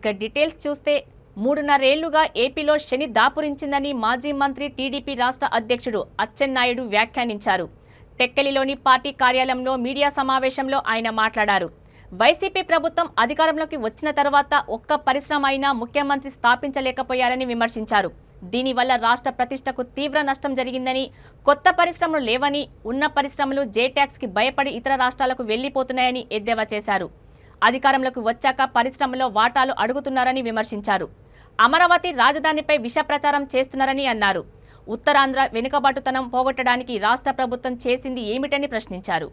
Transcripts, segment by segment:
ఇక డీటెయిల్స్ చూస్తే మూడున్నరేళ్ళుగా ఏపీలో శని దాపురించిందని మాజీ మంత్రి టీడీపీ రాష్ట్ర అధ్యక్షుడు అచ్చెన్నాయుడు వ్యాఖ్యానించారు. టెక్కలిలోని పార్టీ కార్యాలయంలో మీడియా సమావేశంలో ఆయన మాట్లాడారు. వైసీపీ ప్రభుత్వం అధికారంలోకి వచ్చిన తర్వాత ఒక్క పరిశ్రమ అయినా ముఖ్యమంత్రి స్థాపించలేకపోయారని విమర్శించారు. దీనివల్ల రాష్ట్ర ప్రతిష్టకు తీవ్ర నష్టం జరిగిందని కొత్త పరిశ్రమలు లేవని ఉన్న పరిశ్రమలు జే ట్యాక్స్కి భయపడి ఇతర రాష్ట్రాలకు వెళ్ళిపోతున్నాయని ఎద్దేవా చేశారు. అధికారంలోకి వచ్చాక పరిశ్రమలో వాటాలు అడుగుతున్నారని విమర్శించారు. అమరావతి రాజధానిపై విష ప్రచారం చేస్తున్నారని అన్నారు. ఉత్తరాంధ్ర వెనుకబాటుతనం పోగొట్టడానికి రాష్ట్ర ప్రభుత్వం చేసింది ఏమిటని ప్రశ్నించారు.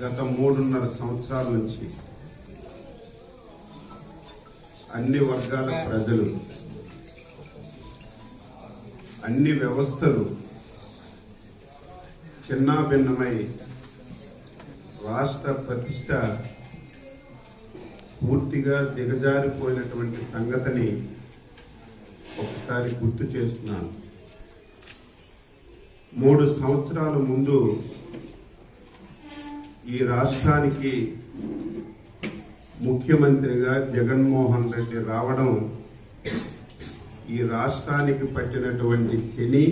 గత మూడున్నర సంవత్సరాల నుంచి అన్ని వర్గాల ప్రజలు అన్ని వ్యవస్థలు చిన్నాభిన్నమై రాష్ట్ర ప్రతిష్ట పూర్తిగా దిగజారిపోయినటువంటి సంగతిని ఒకసారి గుర్తు చేస్తున్నాను. మూడు సంవత్సరాల ముందు ఈ రాష్ట్రానికి ముఖ్యమంత్రిగా జగన్మోహన్ రెడ్డి రావడం ఈ రాష్ట్రానికి పట్టినటువంటి శని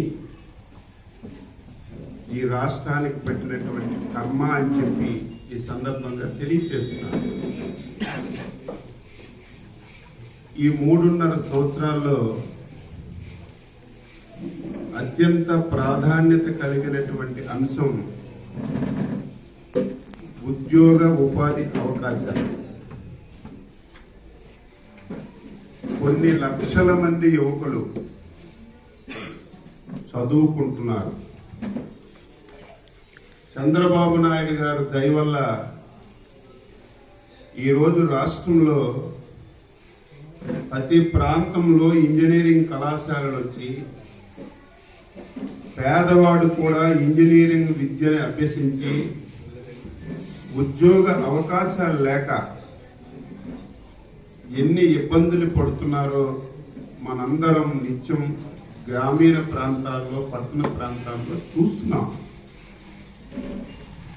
ఈ రాష్ట్రానికి పట్టినటువంటి కర్మ అని చెప్పి ఈ సందర్భంగా తెలియచేస్తున్నాను ఈ మూడున్నర సంవత్సరాల్లో అత్యంత ప్రాధాన్యత కలిగినటువంటి అంశం ఉద్యోగ ఉపాధి అవకాశాలు. కొన్ని లక్షల మంది యువకులు చదువుకుంటున్నారు. చంద్రబాబు నాయుడు గారు దయవల్ల ఈరోజు రాష్ట్రంలో ప్రతి ప్రాంతంలో ఇంజనీరింగ్ కళాశాలలు వచ్చి పేదవాడు కూడా ఇంజనీరింగ్ విద్యను అభ్యసించి ఉద్యోగ అవకాశాలు లేక ఎన్ని ఇబ్బందులు పడుతున్నారో మనందరం నిత్యం గ్రామీణ ప్రాంతాల్లో పట్టణ ప్రాంతాల్లో చూస్తున్నాం.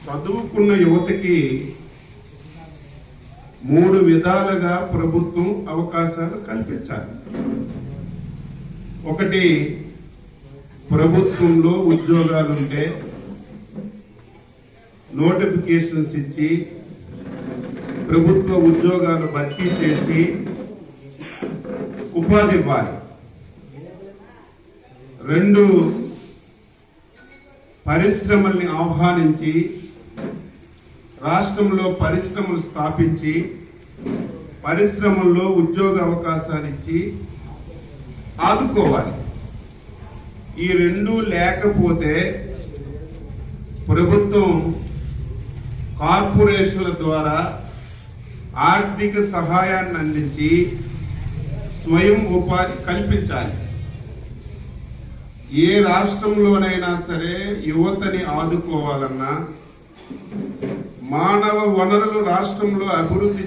చదువుకున్న యువతకి మూడు విధాలుగా ప్రభుత్వం అవకాశాలు కల్పించాలి. ఒకటి ప్రభుత్వంలో ఉద్యోగాలుంటే నోటిఫికేషన్స్ ఇచ్చి ప్రభుత్వ ఉద్యోగాలు భర్తీ చేసి ఉపాధి ఇవ్వాలి. రెండు పరిశ్రమల్ని ఆహ్వానించి రాష్ట్రంలో పరిశ్రమలు స్థాపించి పరిశ్రమల్లో ఉద్యోగ అవకాశాలు ఇచ్చి ఆదుకోవాలి. ఈ రెండు లేకపోతే ప్రభుత్వం కార్పొరేషన్ల ద్వారా ఆర్థిక సహాయాన్ని అందించి స్వయం ఉపాధి కల్పించాలి. ఏ రాష్ట్రంలోనైనా సరే యువతని ఆదుకోవాలన్నా మానవ వనరులు రాష్ట్రంలో అభివృద్ధి